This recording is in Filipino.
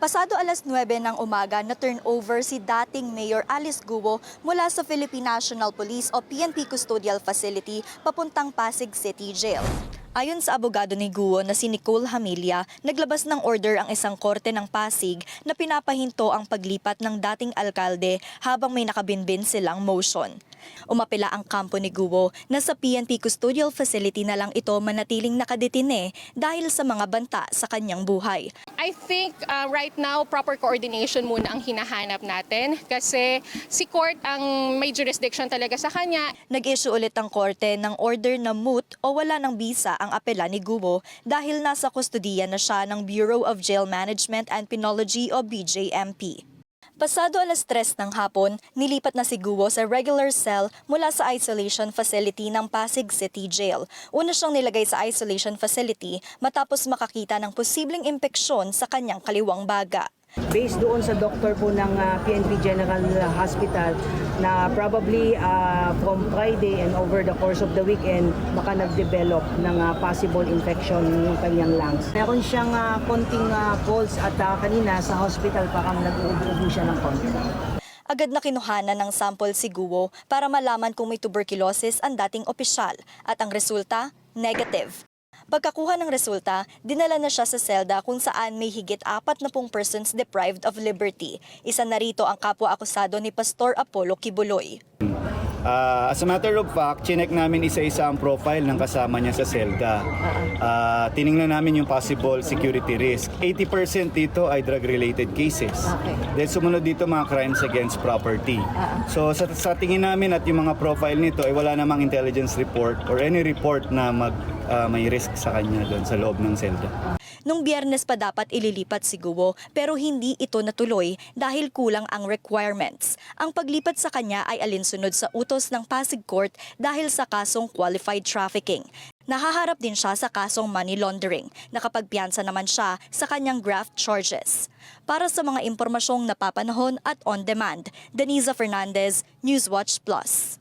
Pasado alas 9 ng umaga na turnover si dating Mayor Alice Guo mula sa Philippine National Police o PNP Custodial Facility papuntang Pasig City Jail. Ayon sa abogado ni Guo na si Nicole Hamilia, naglabas ng order ang isang korte ng Pasig na pinapahinto ang paglipat ng dating alkalde habang may nakabinbin silang motion. Umapela ang kampo ni Guo na sa PNP Custodial Facility na lang ito manatiling nakadetine dahil sa mga banta sa kanyang buhay. I think uh, right now proper coordination muna ang hinahanap natin kasi si court ang may jurisdiction talaga sa kanya. Nag-issue ulit ang korte ng order na moot o wala ng bisa ang apela ni Gubo dahil nasa kustodiya na siya ng Bureau of Jail Management and Penology o BJMP. Pasado alas 3 ng hapon, nilipat na si Guo sa regular cell mula sa isolation facility ng Pasig City Jail. Una siyang nilagay sa isolation facility matapos makakita ng posibleng impeksyon sa kanyang kaliwang baga. Based doon sa doktor po ng ah, PNP General Hospital na probably ah, from Friday and over the course of the weekend baka nag-develop ng ah, possible infection yung kanyang lungs. Meron siyang ah, konting ah, pulse at ah, kanina sa hospital parang nag-uubo siya ng konti. Agad na kinuhanan ng sample si Guo para malaman kung may tuberculosis ang dating opisyal at ang resulta, negative. Pagkakuha ng resulta, dinala na siya sa selda kung saan may higit apat na pong persons deprived of liberty. Isa na rito ang kapwa-akusado ni Pastor Apollo Kibuloy. Ah, as a matter of fact, chinek namin isa-isa ang profile ng kasama niya sa selda. Ah, tiningnan namin yung possible security risk. 80% dito ay drug-related cases. Then sumunod dito mga crimes against property. So sa, sa tingin namin at yung mga profile nito ay wala namang intelligence report or any report na mag, ah, may risk sa kanya doon sa loob ng selda. Nung biyernes pa dapat ililipat si Guo pero hindi ito natuloy dahil kulang ang requirements. Ang paglipat sa kanya ay alinsunod sa utos ng Pasig Court dahil sa kasong qualified trafficking. Nahaharap din siya sa kasong money laundering. Nakapagpiyansa naman siya sa kanyang graft charges. Para sa mga impormasyong napapanahon at on demand, Denisa Fernandez, Newswatch Plus.